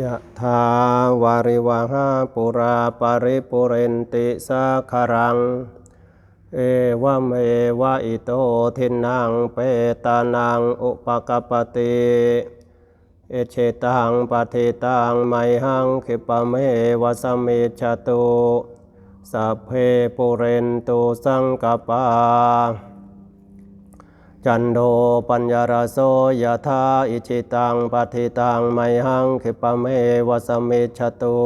ยะถาวาริวหาปุราปาริปุเรนติสาคารัง เอวเมวะอิโตทินังเปตานังอุปกปปติเอเชตังปฏิตังไมหังคิปะเมวะสมิจตุสัพเพปุเรนตุสังกปา จันโดปัญญารโสยธาอิจิตังปฏิตังไมหังคิปะเมวสมมิจฉตุ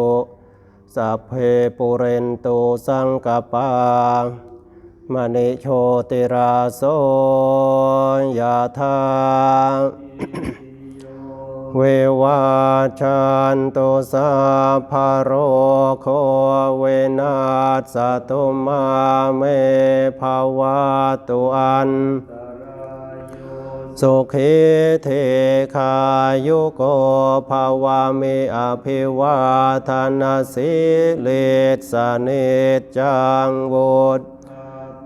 สัพเพปุเรนตุสังกปามณิโชติราโสยธาเววาชันตุสาภาโรโคเวนัสสตุมาเมภาวะตุอัน สุขีเทคายุโกภาวามิอภิวาทนาสิเลสเนจจังวุฒ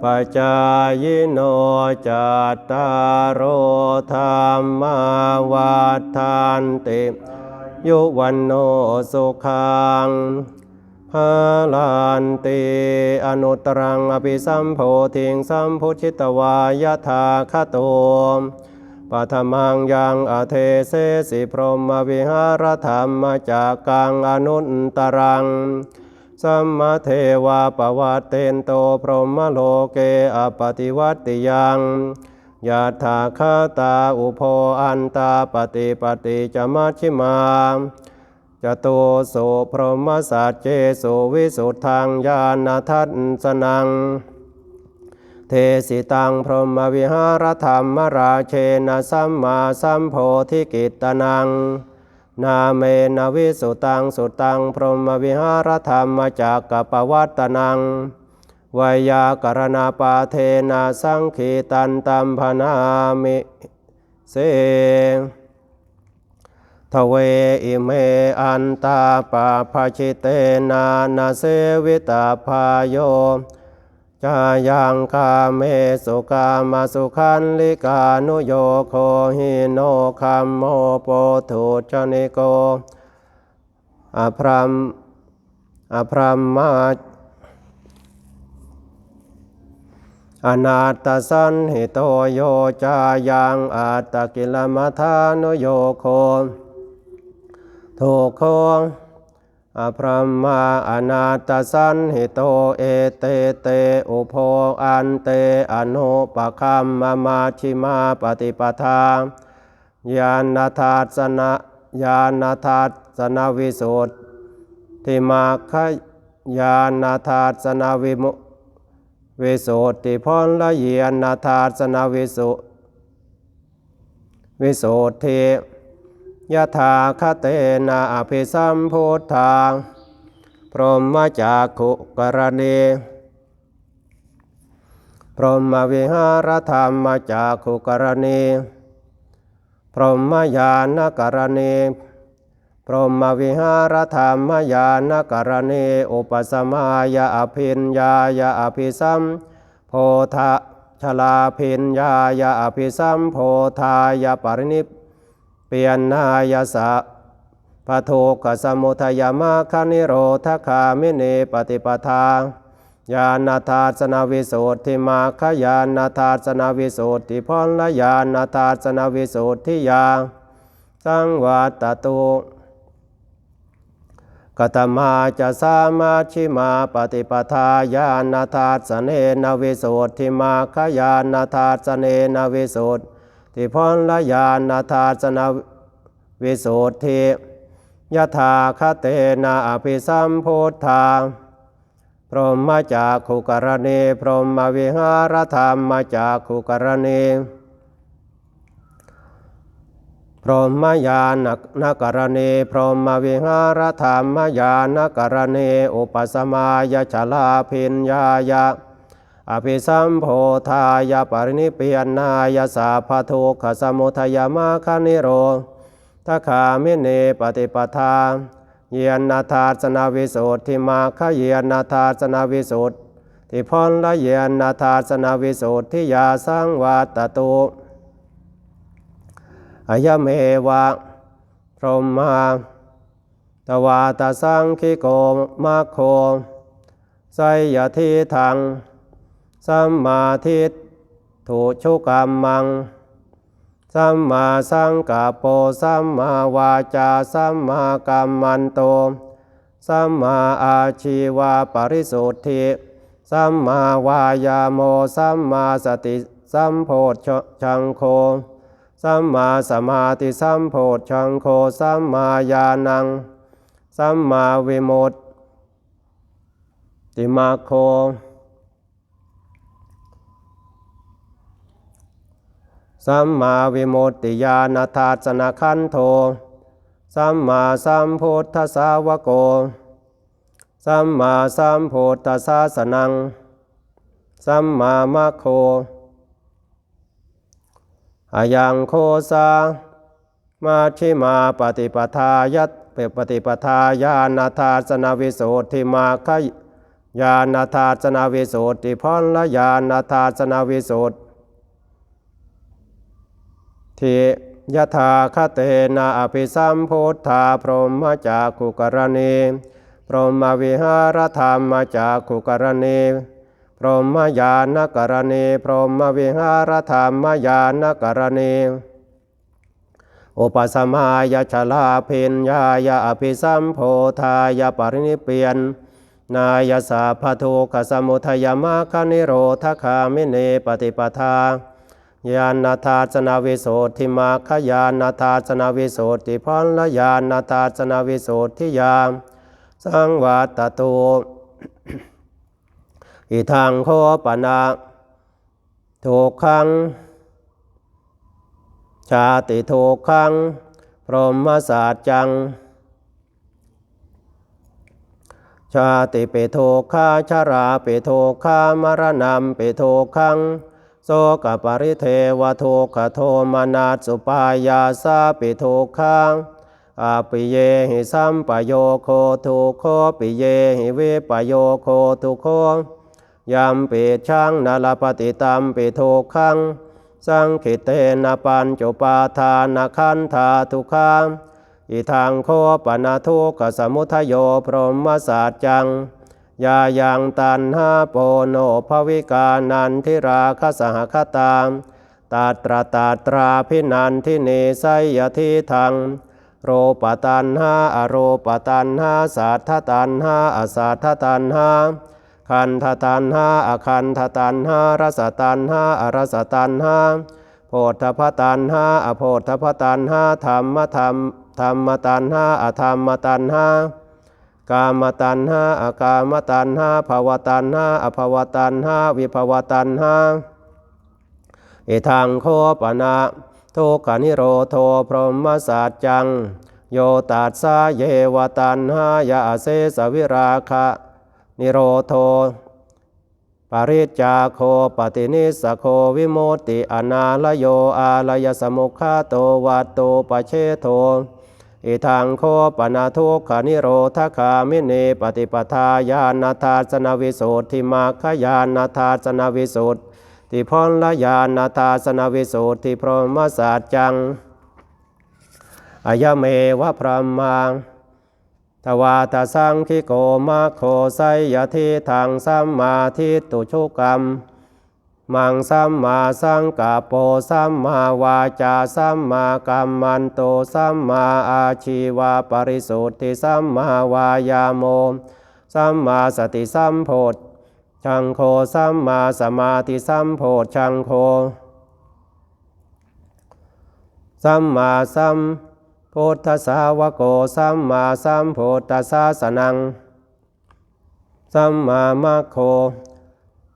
ปัจจายโนจัตตารโอธรรมาวัฏันติยุวันโนสุขังพาลันติอนุตรังอภิสัมโพธิงสัมพุชิตวายทาคโต ปัทมังยังอเทเสสิพรหมวิหารธรรมจากกังอนุตตรัง สัมมาเทวาปวัตเตนโตพรหมโลเกอปฏิวัติยังยาถาคาตาอุโพอันตาปฏิปฏิจมัชชิมาจตุโสพรหมสัจเจโสวิสุทธังญาณทัสสนัง เทสิตังพรหมวิหารธรรมราเชนะสัมมาสัมโพธิกิตตนัง นาเมนวิสุตังสุตังพรหมวิหารธรรมจากกปวัตตนังวยากรณาปาเทนะสังขีตันตัมพนามิเสทเวอิเมอันตาปาภาชิเตนานาเสวิตาพายโย จายังคาเมสุกามาสุขันลิกานุโยโคหิโนคัมโมโปถุชนิโกอภรัมอภรัมมาอนาตสันหิโตโยจายังอัตกิลมัทานุโยโคทุกขง อพรหมาอนาตสันหิโตเอเตเตอุโพอันเตอนุปคัมมามาชิมาปฏิปทาญาณทัสนะญาณทัสนวิสุทธิมาคญาณทัสนวิมุวิสุทธิพลละเยียณทัสนวิสุวิสุทธิ ยะถาคเตนะอภิสัมพุทธาพรหมจากขุกรณีพรหมวิหารธรรมจากขุกรณีพรหมญาณกรณีพรหมวิหารธรรมญาณกรณีอุปสมายาอภินญายาอภิสัมโพธะชลาภินญายาอภิสัมโพธายาปรินิพ เปียนนายสะปะโทกสมุทยามาคานิโรธคามิเนปฏิปทาญาณทาสนาวิโสทิมาขยาณทาสนาวิโสติพรละญาณทาสนาวิโสทิยาสังวัตตุกตมาจะสามาชิมาปฏิปทาญาณทาสเนนวิโสทิมาขยาณทาสเนนวิโส ติพรละญาณทาสนาวิโสทิยะถาคเตนะอภิสัมพุทธาพรหมจากขุกรณีพรหมวิหารธรรมาจากขุกรณีพรหมญาณนกรณีพรหมวิหารธรรมญาณกรณีอุปสมายชลาพิญญายะ อภิสัมโพธายาปรินิเปียนายาสาภทุกขสมุทยมาคานิโรทคามิเนปฏิปทาเยียนนาธาสนาวิสุทธิมาขเยียนนาธาสนาวิสุทธิพรละเยียนนาธาสนาวิสุทธิยาสังวัตตุอายเมวะพรหมาตวาตสังคิโกมาโคไสยทิทัง สัมมาทิฏฐุชุกรรมัง สัมมาสังกัปโปสัมมาวาจา สัมมากัมมันโต สัมมาอาชีวาปริสุทธิ สัมมาวายาโม สัมมาสติสัมโพชชังโค สัมมาสมาธิสัมโพชชังโค สัมมาญาณัง สัมมาวิมุตติมาโค สัมมาวิมุตติญาณทัสสนคันโท สัมมาสัมพุทธสาวโก สัมมาสัมพุทธศาสนัง สัมมามัคโคอายังโคสามาชิมาปฏิปทายัตเปปฏิปทาญาณทัสสนวิโสทิมาคยญาณทัสสนวิโสติพรละญาณทัสสนวิโสติ ทิยถาคเตนะอภิสัมพุทธาพรหมจากขุกรณีพรหมวิหารธรรมจากขุกรณีพรหมญาณกรณีพรหมวิหารธรรมญาณกรณีอุปสมายชลาพิญญายาอภิสัมโพธายาปรินิเปียนนายสาพทุกขสมุทยมาคนิโรธคามิเนปฏิปทา ยานาทาสนาวิโสทิมาขยานาทาสนาวิโสติพรละยานาทาสนาวิโสทิยาม สังวัตตุอิทังโคปนะทุกขัง ชาติทุกขัง พรหมศาสจัง ชาติเปโทคาชาราเปโทคามรณะเปโทคัง สกปริเทวโทขโทมนาสุปายาสาปิโทคังอาปิเยหิสัมปโยโคทุโคปิเยหิเวปโยโคทุโคยัมปิชังนาลปฏิตัมปิโทคัง สังขิเตนะปัญจุปาทานาคันธาทุคังอิทังโคปนาทุกขสมุทโยพรหมศาสจัง ยายังตันหาโปโนภวิกานันทิราคสหคตามตาตราตาตราพินันทิเนไสยทิทัง โรปตันหาอโรปตันหาสัทธตันหาอสัทธตันหาคันธตันหาอคันธตันหารสตันหาอรสตันหาโพธพตันหาอโพธพตันหาธรรมธรรมธรรมตันหาอธรรมตันหา กามตันหาอากามตันหาภาวตันหาอภาวตันหาวิภาวตันหาเอทังโคปนะทุกานิโรโทพรหมศาสจัง โยตัสสะเยวตันหายาเสสวิราคะ นิโรโทปริจจาโคปฏินิสโควิโมตติอนาลโยอาลยสมุขาโตวัตโตปเชโท อิทังโคปนาทุกขานิโรธคามิเนปฏิปทาญาณทาสนวิสุทธิมาคยานทาสนวิสุทธิพรละญาณทาสนวิสุทธิพรหมศาสจังอายเมวะพระมังทวาตสังคิโกมาโคไสยทิทางสัมมาทิตุชุกรรม มังสัมมาสังกาโปสัมมาวาจาสัมมากัมมันโตสัมมาอาชีวาปริสุทธิสัมมาวายาโมสัมมาสติสัมโพธชังโคสัมมาสมาธิสัมโพธชังโคสัมมาสัมพุทธสาวโกสัมมาสัมพุทธศาสนังสัมมามัคโค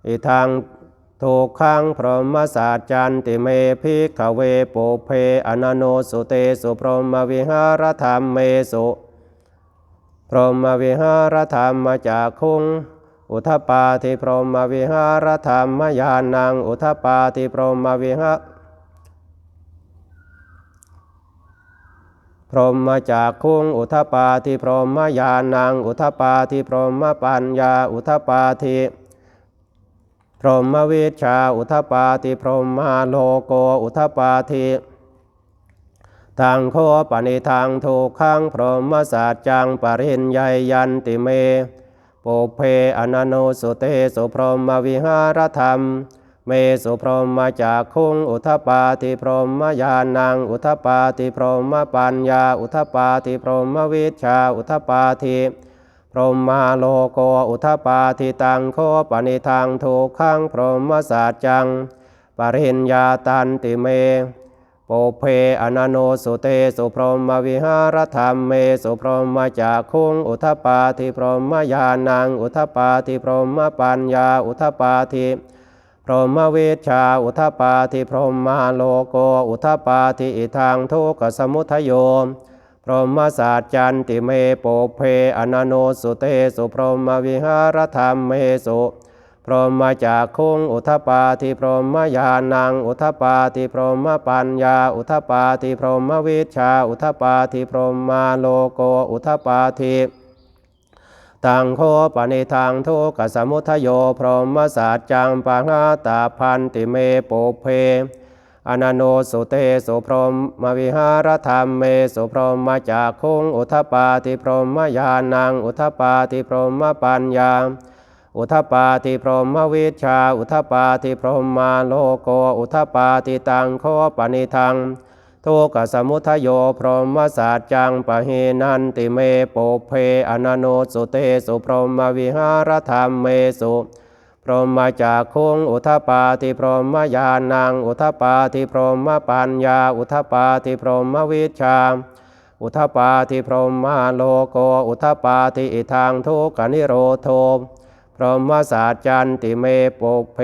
อิทัง ทุกขังพรหมศาสจันติเมพิกเวปุเพอนโนสุเตสุพรหมวิหารธรรมเมสุพรหมวิหารธรรมจากคุงอุทปาทิพรหมวิหารธรรมยานัง อุทปาทิพรหมวิหารพรหมจากคุงอุทปาทิพรหมยานัง อุทปาทิพรหมปัญญา อุทปาทิ รหมวิชาอุทปาทิพรหมาโลโกอุทปาทิทางโคปณิทางถูกขังพรหมศาสจังปริญญายันติเมปุเพอนันโนสุเตสุพรหมวิหารธรรม เมสุพรหมจากคุงอุทปาติพรหมญาณังอุทปาติพรหมปัญญาอุทปาติพรหมวิชชาอุทปาติ พรหมาโลโกอุทปาติตังโคปณิทางถูกขังพรหมศาสจัง ปริญญาตันติเมโปเพอนันโนสุเตสุพรหมวิหารธรรมเมสุพรหมจากคุงอุทปาทิพรหมญาณังอุทปาทิพรหมปัญญาอุทปาทิพรหมเวชชาอุทปาทิพรหมาโลโกอุทปาทิอิทางทุกขสมุทโย พรหมศาสจันติเมโปเพอนันโนสุเตสุพรหมวิหารธรรมเมสุพรหมจากคุงอุทปาทิพรหมญาณังอุทปาทิพรหมปัญญา อุทปาทิพรหมวิชชาอุทปาทิพรหมโลโกอุทปาทิตังโคปณิทางทุกขสมุทโยพรหมศาสจังปังาตาพันติเมโปเพ อนันโนสุเตสุพรหมวิหารธรรมเมสุพรหมจากคุงอุทปาทิพรหมญาณังอุทปาทิพรหมปัญญา อุทปาติพรหมวิชชา อุทปาติพรหมาโลโกอุทปาติตังโคปนิทังทุกสมุทโยพรหมศาสจังปะเฮนันติเมโปเพอนันโนสุเตสุพรหมวิหารธรรมเมสุ พรหมจากคุงอุทปาติพรหมญาณังอุทปาติพรหมปัญญา อุทปาติพรหมวิชา อุทปาติพรหมโลโกอุทปาติอิทางทุกขนิโรโทพรหมศาสจันติเมปกเพ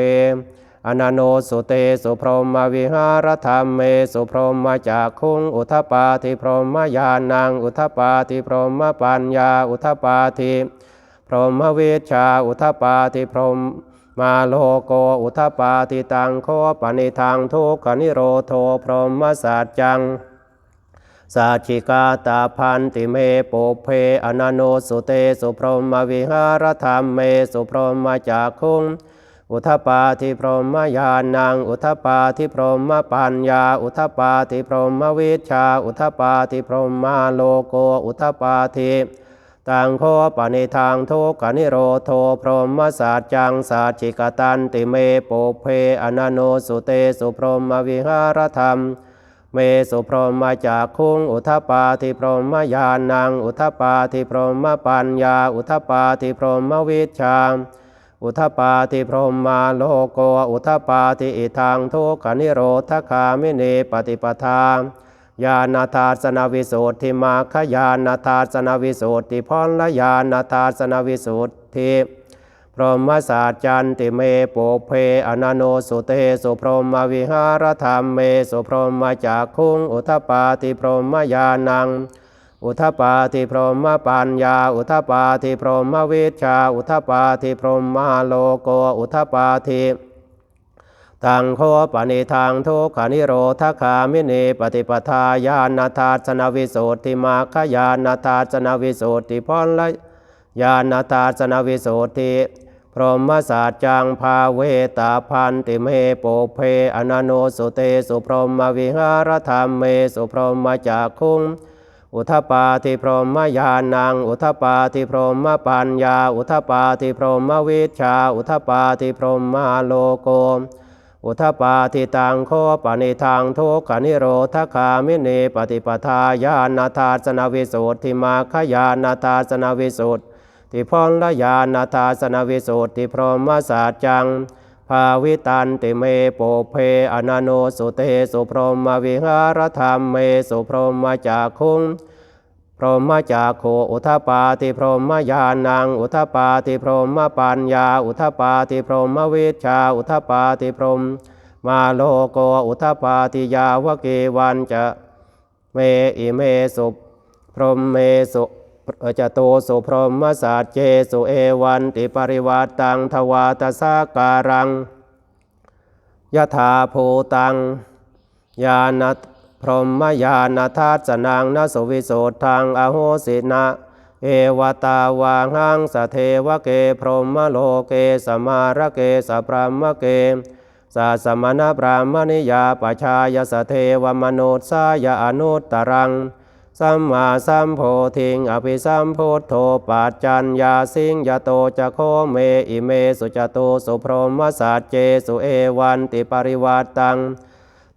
อนันโนสุเตสุพรหมวิหารธรรมเมสุพรหมจากคุงอุทปาทิพรหมญาณังอุทปาทิพรหมปัญญา อุทปาทิพรหมเวชชาอุทปาทิพรหม มาโลโกอุทปาทิตังโคปนิทางทุกขนิโรโทพรหมศาสจังสาชิกาตาพันติเมโปเพอนันโนสุเตสุพรหมวิหารธรรมเมสุพรหมจากคุงอุทปาทิพรหมญาณัง อุทปาทิพรหมปัญญา อุทปาทิพรหมวิชา อุทปาทิพรหมโลโก อุทปาทิ ตังโคปณิทางทุกขนิโรโทพรหมศาสจังสาชิกตันติเมโปเพอนันโนสุเตสุพรหมวิหารธรรม เมสุพรหมจากคุงอุทปาทิพรหมญาณัง อุทปาทิพรหมปัญญา อุทปาทิพรหมวิชาอุทปาทิพรหมาโลโก อุทปาทิอิทางทุกขนิโรธคามิเนปฏิปทา ญาณทาสนวิสุทธิมาขญาณทาสนวิสุทธิพรละญาณทาสนวิสุทธิพรหมศาสจันติเมโปเพอนันโนสุเตสุพรหมวิหารธรรมเมสุพรหมจากคุงอุทปาติพรหมญาณังอุทปาติพรหมปัญญา อุทปาติพรหมวิชา อุทปาติพรหมาโลโกอุทปาติ ตังโคปณิทางทุกขานิโรธคามิเนปฏิปทาญาณทาสนวิโสติมาขญาณทาสนวิโสติพรละญาณทาสนวิโสติพรหมศาสจังภาเวตาพันติเมโปเพอนันโนสุเตสุพรหมวิหารธรรมเมสุพรหมจากคุงอุทปาทิพรหมญาณัง อุทปาทิพรหมปัญญา อุทปาทิพรหมวิชา อุทปาทิพรหมโลโก อุทปาทิตังโคปณิทางทุกขนิโรธคามิเนปฏิปทาญาณทาสนวิสุทธิมาขญาณทาสนวิสุทธิพรละญาณทาสนวิสุทธิพรหมศาสจังภาวิตันติเมโปเพอนันโนสุเตสุพรหมวิหารธรรมเมสุพรหมจากคุง พรหมจากโคอุทปาติพรหมญาณังอุทปาติพรหมปัญญา อุทปาติพรหมวิชชา อุทปาติพรหมมาโลโกอุทปาติยาวเกวันจะเมอิเมสุพรหมเมสุจะโตสุพรหมศาสเจสุเอวันติปริวัตตังทวาตสาการังยถาภูตังญาณ พรหมญาณทัสนังนสุวิโสทังอโหสินะเอวตาวาหังสเทวเกพรหมโลเกสมารเกสพรหมเกสัสมณพรามณิยาปชายสเทวมนุษสายอนุตตรัง สัมมาสัมโพธิงอภิสัมพุทโธปัจจัญญาสิงยโตจะโคเมอิเมสุจโตสุพรหมสัจเจสุเอวันติปริวัตตัง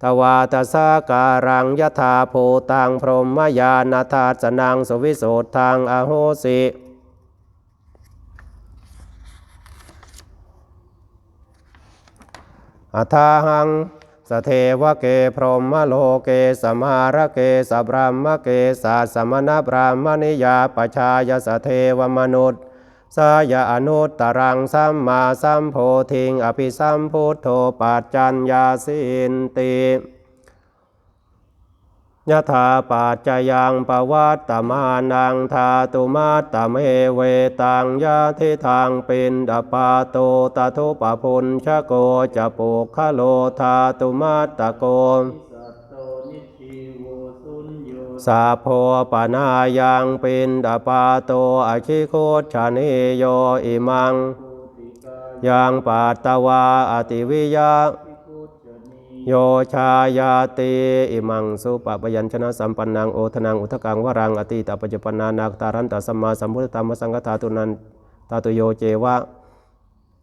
ทวาตสาการังยถาภูตังพรหมยานาธาสนังสวิโสทังอโหสิอัทาหังสเทวเกพรหมโลเกสมาระเกสบรามเกสาสมณบรามณิยาปชายสเทวมนุษย์ สายอนุตตรังสัมมาสัมโพธิงอภิสัมพุทโธปัจจัญญาสินติยถาปัจจยังปวัตตมานังทาตุมาตตเมเวตังยะทิทางปินดปาโตตทุปพุญชโกจะปุคโลทาตุมาตตโก สัตโตนิชีโวสุญโย สาโพปนายังปินดาปาโตอชิโคชานิโยอิมัง ยังปาตวาอติวิยะโยชายาติอิมังสุปปยัญชนะสัมปันนังโอทนังอุทกังวรังอติตปัจจปนานาคตารันตสัมมาสัมพุทธธรรมสังฆทาตุนันตาตุโยเจวะ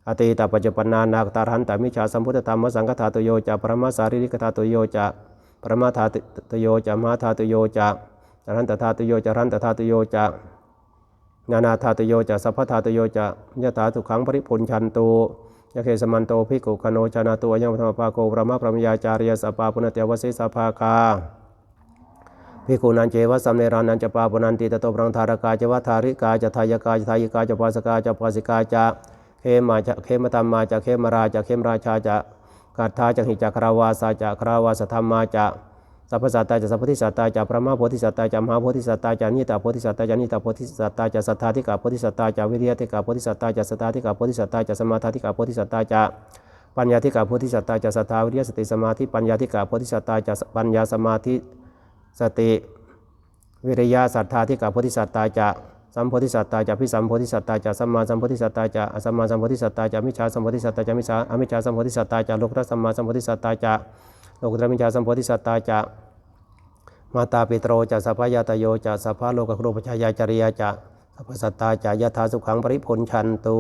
อติตปัจจปนานาคตารันตมิจฉาสัมพุทธธรรมสังฆทาตุโยจะประมาสารีริกธาตุโยจะ ปรมาธาตุโยจะมหาธาตุโยจะจรันตธาตุโยจะรันตธาตุโยจะนานาธาตุโยจะสัพพธาตุโยจะยะถาทุกขังปริพุนชันตุยะเคสมันโตภิกขุคโนชานาตัวยังธรรมปาโกพระมะพระมยาจาริยสปปาปุณเตวสิสภาคาภิกขุนันเจวะสัมเนรานันจะปาปุนันติตโตพรังธารกาจวะธาริกาจะทายกาจะทายิกาจะปาสกาจะปาสิกาจะเคมาจะเคมตัมมาจะเคมราจะเคมราชาจะ กัตถาจะหิจะคราวาสาจะคราวาสธรรมาจะสัพพสัตตาจะสัพพทิสัตตาจะพระมะโพธิสัตตาจะมหาโพธิสัตตาจะนิตาโพธิสัตตาจะนิตาโพธิสัตตาจะสัทธาธิกาโพธิสัตตาจะวิริยธิกาโพธิสัตตาจะสตตาธิกาโพธิสัตตาจะสมาธิกาโพธิสัตตาจะปัญญาธิกาโพธิสัตตาจะสัทธาวิริยสติสมาธิปัญญาธิกาโพธิสัตตาจะปัญญาสมาธิสติวิริยะสัทธาธิกาโพธิสัตตาจะ สัมโพธิสัตตาจะพิสัมโพธิสัตตาจะสัมมาสัมโพธิสัตตาจะอสัมมาสัมโพธิสัตตาจะมิชาสัมโพธิสัตตาจะมิชาอมิชาสัมโพธิสัตตาจะโลกุตตรสัมมาสัมโพธิสัตตาจะโลกุตตรมิชาสัมโพธิสัตตาจะมาตาปิโตรจะสัพพยาตโยจะสัพพะโลกครูปชายาจริยาจะสัพพสัตตาจะยะถาสุขังปริพลชันตู